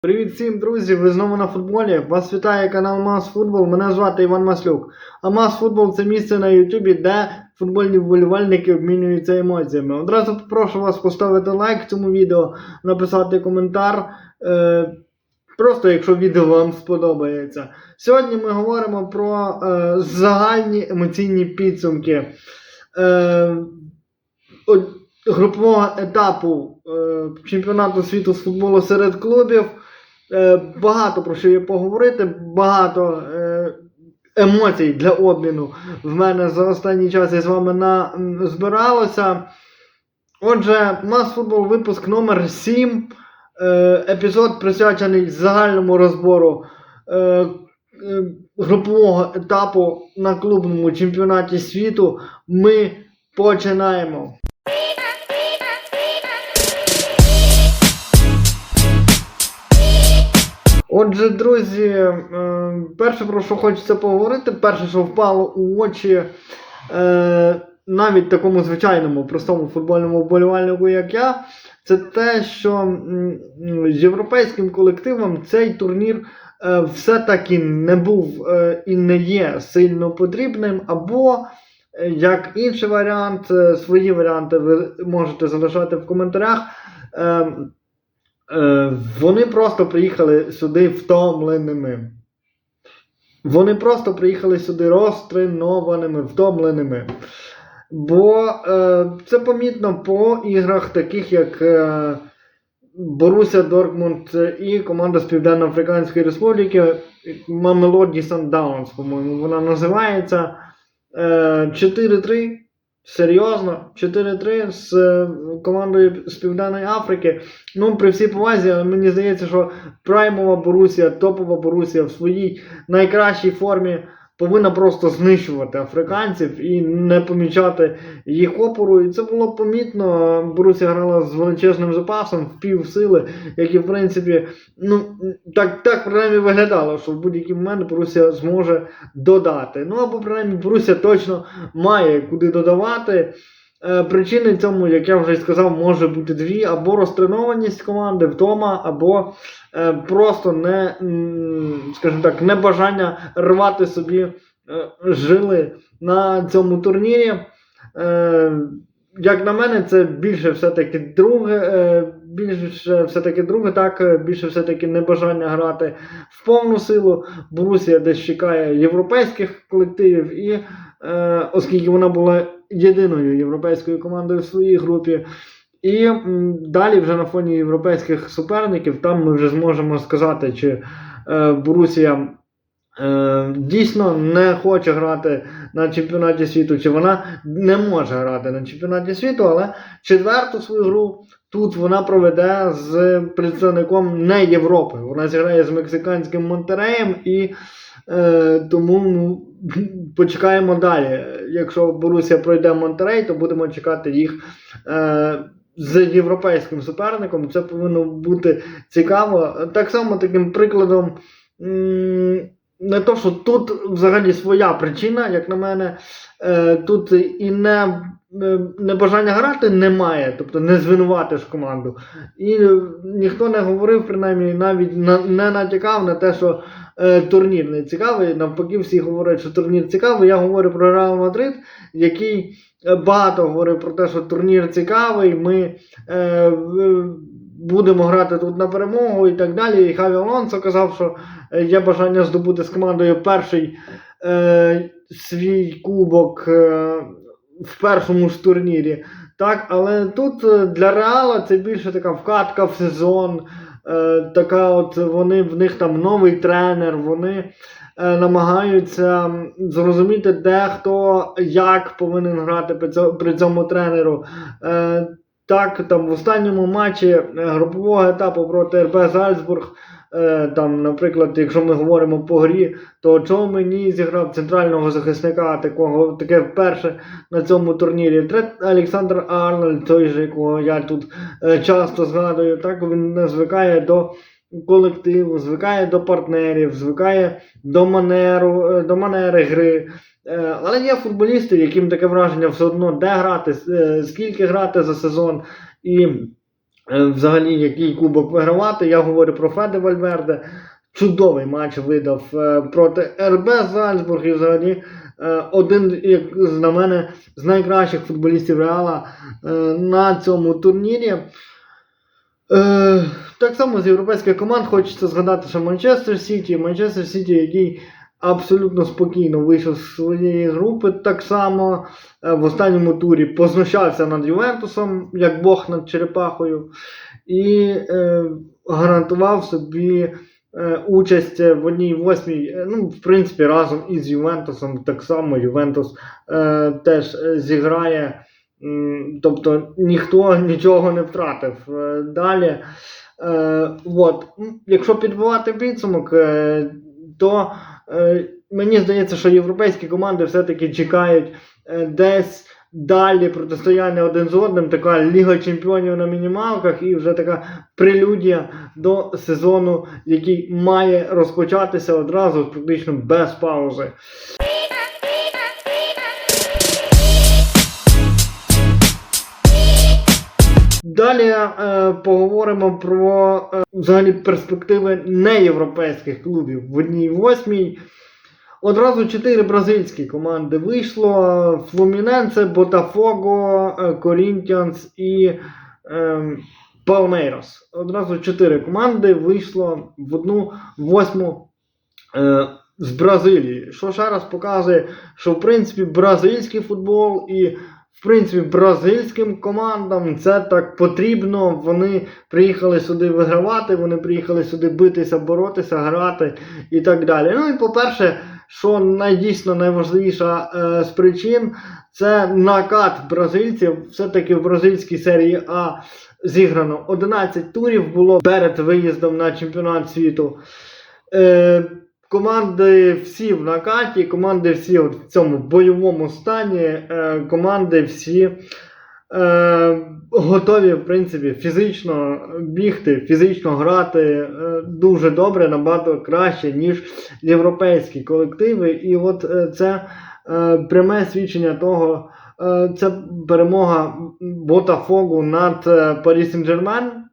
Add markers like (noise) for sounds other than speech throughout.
Привіт всім, друзі! Ви знову на футболі. Вас вітає канал Мас Футбол. Мене звати Іван Маслюк. А Мас Футбол це місце на Ютубі, де футбольні вболівальники обмінюються емоціями. Одразу попрошу вас поставити лайк цьому відео, написати коментар. Е, просто якщо відео вам сподобається. Сьогодні ми говоримо про е, загальні емоційні підсумки. Е, Групового етапу е, чемпіонату світу з футболу серед клубів. Е, багато про що є поговорити, багато е, емоцій для обміну в мене за останній час із вами на, збиралося. Отже, Мас Футбол випуск номер 7 е, епізод присвячений загальному розбору групового етапу на клубному чемпіонаті світу. Ми починаємо. Отже, друзі, е, перше, про що хочеться поговорити, перше, що впало у очі е, навіть такому звичайному простому футбольному вболівальнику, як я, це те, що м, європейським колективам цей турнір е, все-таки не був і не є сильно потрібним, або як інший варіант, свої варіанти ви можете залишати в коментарях. Е, вони просто приїхали сюди втомленими. Вони просто приїхали сюди розтренованими, втомленими. Бо е, це помітно по іграх, таких як е, Боруся Дортмунд і команда з Південно-Африканської Республіки Mamelodi Sundowns, по-моєму, вона називається. Е, 4-3. Серйозно, 4-3 з е, командою з Південної Африки. Ну, при всій повазі, мені здається, що праймова Борусія, топова Борусія в своїй найкращій формі повинна просто знищувати африканців і не помічати їх опору. І це було помітно. Борусія грала з величезним запасом в пів сили, які, в принципі, ну, так, так принаймні виглядало, що в будь-який момент Борусія зможе додати. Ну або принаймні Борусія точно має куди додавати. Е, Причини цьому, як я вже сказав, може бути дві: або розтренованість команди вдома, або е, просто не, скажімо так, небажання рвати собі е, жили на цьому турнірі. Як на мене, це більше все-таки друге, більше все-таки друге, так, більше все-таки небажання грати в повну силу. Борусія десь чекає європейських колективів, і оскільки вона була єдиною європейською командою в своїй групі. І далі, вже на фоні європейських суперників, там ми вже зможемо сказати, чи е, Борусія е, дійсно не хоче грати на чемпіонаті світу, чи вона не може грати на чемпіонаті світу, але четверту свою гру тут вона проведе з представником не Європи. Вона зіграє з мексиканським Монтереєм і е, тому ну, (laughs) почекаємо далі. Якщо Борусія пройде Монтерей, то будемо чекати їх. Е, з європейським суперником це повинно бути цікаво. Так само таким прикладом, не то, що тут взагалі своя причина, як на мене, е, тут і не, небажання грати немає, тобто не звинуватиш команду. І е, ніхто не говорив, принаймні, навіть не натякав на те, що е, турнір не цікавий. Навпаки, всі говорять, що турнір цікавий. Я говорю про Реал Мадрид, який е, багато говорив про те, що турнір цікавий. Ми е, будемо грати тут на перемогу і так далі. І Хаві Алонсо казав, що е, є бажання здобути з командою перший е, свій кубок е, в першому ж турнірі. Так, але тут е, для Реала це більше така вкатка в сезон. Е, така от вони в них там новий тренер, вони е, намагаються зрозуміти, де хто як повинен грати при цьому, при цьому тренеру. Так, там в останньому матчі е, групового етапу проти РБ Зальцбург. Е, там, наприклад, якщо ми говоримо по грі, то чого мені зіграв центрального захисника, такого таке вперше на цьому турнірі. Трет Олександр Арнольд, той же, якого я тут е, часто згадую, так він не звикає до колективу, звикає до партнерів, звикає до манеру, до манери гри. Е, Але є футболісти, яким таке враження все одно, де грати, е, скільки грати за сезон. І е, взагалі який кубок вигравати. Я говорю про Феде Вальверде. Чудовий матч видав проти РБ Зальцбург і взагалі один, як на мене, з найкращих футболістів Реала на цьому турнірі. Так само з європейських команд хочеться згадати, що Манчестер Сіті, Манчестер Сіті, який абсолютно спокійно вийшов з своєї групи, так само е, в останньому турі познущався над Ювентусом, як Бог над Черепахою, і е, гарантував собі е, участь в одній восьмій, е, ну, в принципі, разом із Ювентусом, так само Ювентус е, теж е, зіграє. Тобто ніхто нічого не втратив. Далі, е, от, якщо підбивати підсумок, е, то мені здається, що європейські команди все-таки чекають е, десь далі протистояння один з одним, така Ліга Чемпіонів на мінімалках і вже така прелюдія до сезону, який має розпочатися одразу практично без паузи. Далі е, поговоримо про е, взагалі перспективи неєвропейських клубів в одній восьмій. Одразу чотири бразильські команди вийшло: Флуміненце, Ботафого, е, Корінтіанс і е, Палмейрос. Одразу чотири команди вийшло в одну восьму е, з Бразилії. Що ще раз показує, що в принципі бразильський футбол і в принципі, бразильським командам це так потрібно. Вони приїхали сюди вигравати, вони приїхали сюди битися, боротися, грати і так далі. Ну і по-перше, що найдійсно найважливіша е, з причин, це накат бразильців. Все-таки в бразильській серії А зіграно 11 турів було перед виїздом на чемпіонат світу. Е, Команди всі в накаті, команди всі в цьому бойовому стані, е, команди всі е, готові, в принципі, фізично бігти, фізично грати е, дуже добре, набагато краще, ніж європейські колективи. І от е, це е, пряме свідчення того, е, це перемога Ботафогу над Парі Сен-Жермен.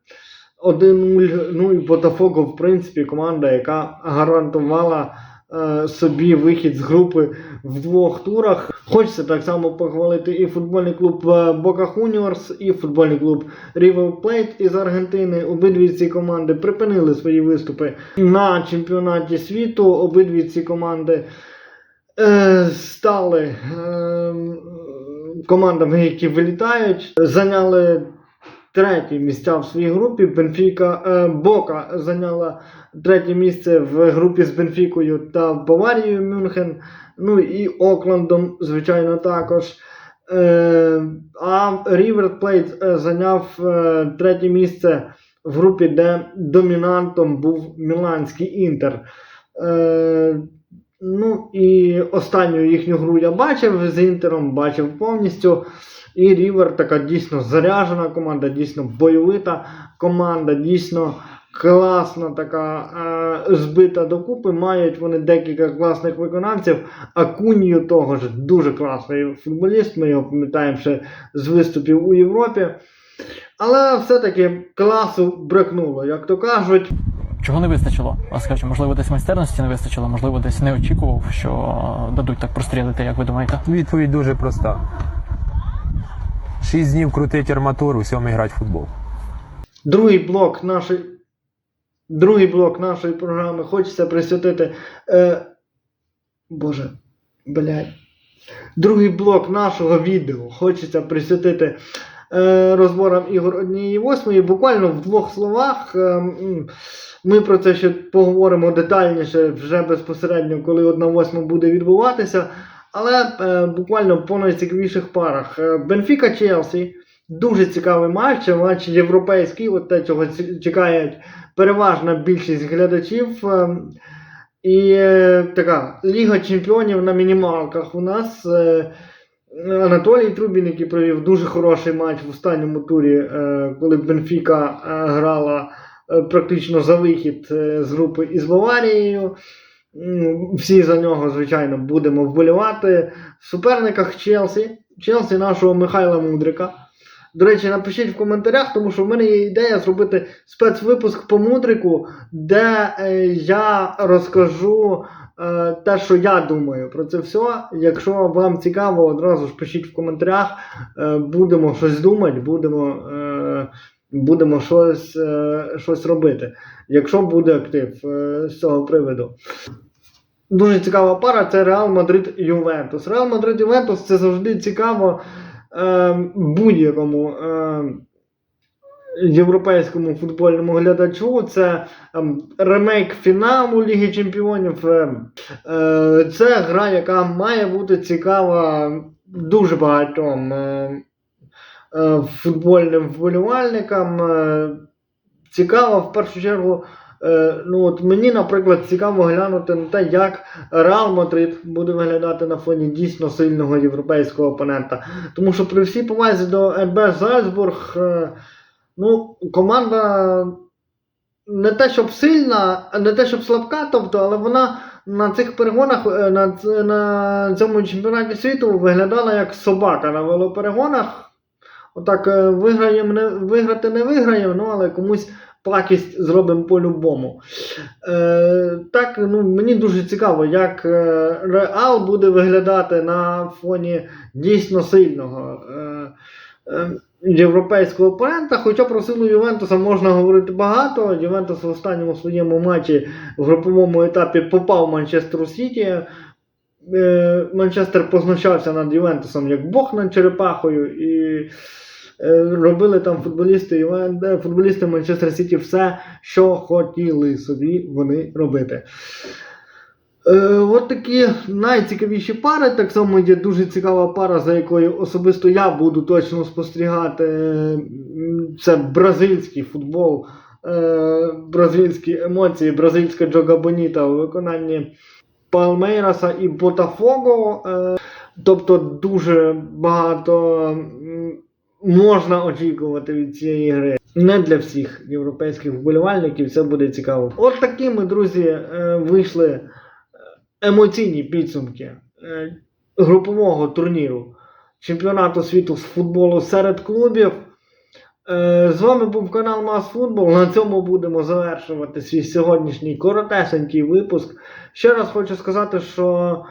1-0. Ну і Ботафого, в принципі, команда, яка гарантувала е, собі вихід з групи в двох турах. Хочеться так само похвалити і футбольний клуб е, Boca Juniors, і футбольний клуб River Plate із Аргентини. Обидві ці команди припинили свої виступи на чемпіонаті світу. Обидві ці команди е, стали е, командами, які вилітають, зайняли треті місця в своїй групі. Бенфіка е, Бока зайняла третє місце в групі з Бенфікою та Баварією Мюнхен. Ну і Оклендом, звичайно, також. Е, а River Plate е, зайняв е, третє місце в групі, де домінантом був Міланський Інтер. Е, ну і останню їхню гру я бачив з Інтером, бачив повністю. І Рівер така дійсно заряжена команда, дійсно бойовита команда, дійсно класна така е, збита докупи. Мають вони декілька класних виконавців. А Кунію того ж дуже класний футболіст. Ми його пам'ятаємо ще з виступів у Європі. Але все-таки класу бракнуло, як то кажуть. Чого не вистачило? Ласкавче, можливо, десь майстерності не вистачило, можливо, десь не очікував, що дадуть так прострілити, як ви думаєте? Відповідь дуже проста. Шість днів крутить арматуру, сьомий грати в футбол. Другий блок нашої. Другий блок нашої програми хочеться присвятити. Е, Боже, блядь. Другий блок нашого відео хочеться присвятити е, розборам ігор однієї восьмої. Буквально в двох словах. Е, ми про це ще поговоримо детальніше вже безпосередньо, коли одна восьма буде відбуватися. Але е, буквально по найцікавіших парах. Е, Бенфіка Челсі. Дуже цікавий матч, матч європейський, от те, чого чекають переважна більшість глядачів. Ем, І е, така Ліга Чемпіонів на мінімалках. У нас е, Анатолій Трубін, який провів дуже хороший матч в останньому турі, е, коли Бенфіка е, грала е, практично за вихід е, з групи із Баварією. Всі за нього, звичайно, будемо вболівати. В суперниках Челсі. Челсі нашого Михайла Мудрика. До речі, напишіть в коментарях, тому що в мене є ідея зробити спецвипуск по мудрику, де е, я розкажу е, те, що я думаю про це все. Якщо вам цікаво, одразу ж пишіть в коментарях. Е, будемо щось думати, будемо, будемо щось, е, щось робити, якщо буде актив е, з цього приводу. Дуже цікава пара це Реал Мадрид Ювентус. Реал Мадрид Ювентус це завжди цікаво е, будь-якому е, європейському футбольному глядачу. Це ем, ремейк фіналу Ліги Чемпіонів. Е, е, це гра, яка має бути цікава дуже багатьом е, е, футбольним вболівальникам. Е, цікава в першу чергу. Е, ну от мені, наприклад, цікаво глянути на те, як Реал Мадрид буде виглядати на фоні дійсно сильного європейського опонента. Тому що при всій повазі до РБ Зальцбург, е, ну, команда не те, щоб сильна, не те, щоб слабка, тобто, але вона на цих перегонах, е, на, на цьому чемпіонаті світу виглядала як собака на велоперегонах. Отак е, виграємо, не, виграти не виграємо, ну але комусь пакість зробимо по-любому. Е, так, ну, мені дуже цікаво, як е, Реал буде виглядати на фоні дійсно сильного е, е, європейського опонента. Хоча про силу Ювентуса можна говорити багато. Ювентус в останньому своєму матчі в груповому етапі попав Манчестеру Сіті. Манчестер познущався над Ювентусом як Бог над черепахою, і робили там футболісти, е, футболісти Манчестер Сіті все, що хотіли собі вони робити. Е, от такі найцікавіші пари. Так само є дуже цікава пара, за якою особисто я буду точно спостерігати. Це бразильський футбол, е, бразильські емоції, бразильська Джога Боніта у виконанні Палмейраса і Ботафого. Е, тобто дуже багато можна очікувати від цієї гри. Не для всіх європейських вболівальників це буде цікаво. От такими, друзі, е, вийшли е, емоційні підсумки е, групового турніру чемпіонату світу з футболу серед клубів. З вами був канал Мас Футбол. На цьому будемо завершувати свій сьогоднішній коротесенький випуск. Ще раз хочу сказати, що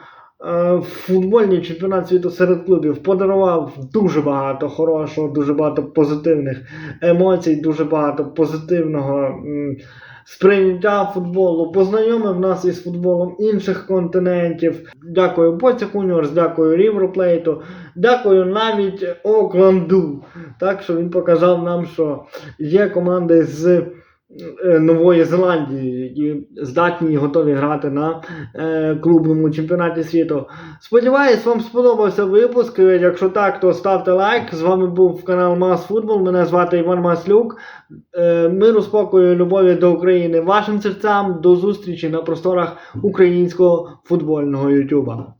футбольний чемпіонат світу серед клубів подарував дуже багато хорошого, дуже багато позитивних емоцій, дуже багато позитивного сприйняття футболу, познайомив нас із футболом інших континентів. Дякую Боцях Універс, дякую Рівроплейту, дякую навіть Окленду. Так що він показав нам, що є команди з е, Нової Зеландії, які здатні і готові грати на е, клубному чемпіонаті світу. Сподіваюсь, вам сподобався випуск. Якщо так, то ставте лайк. З вами був канал Мас Футбол. Мене звати Іван Маслюк. Е, миру, спокою, любові до України вашим серцям. До зустрічі на просторах українського футбольного Ютуба.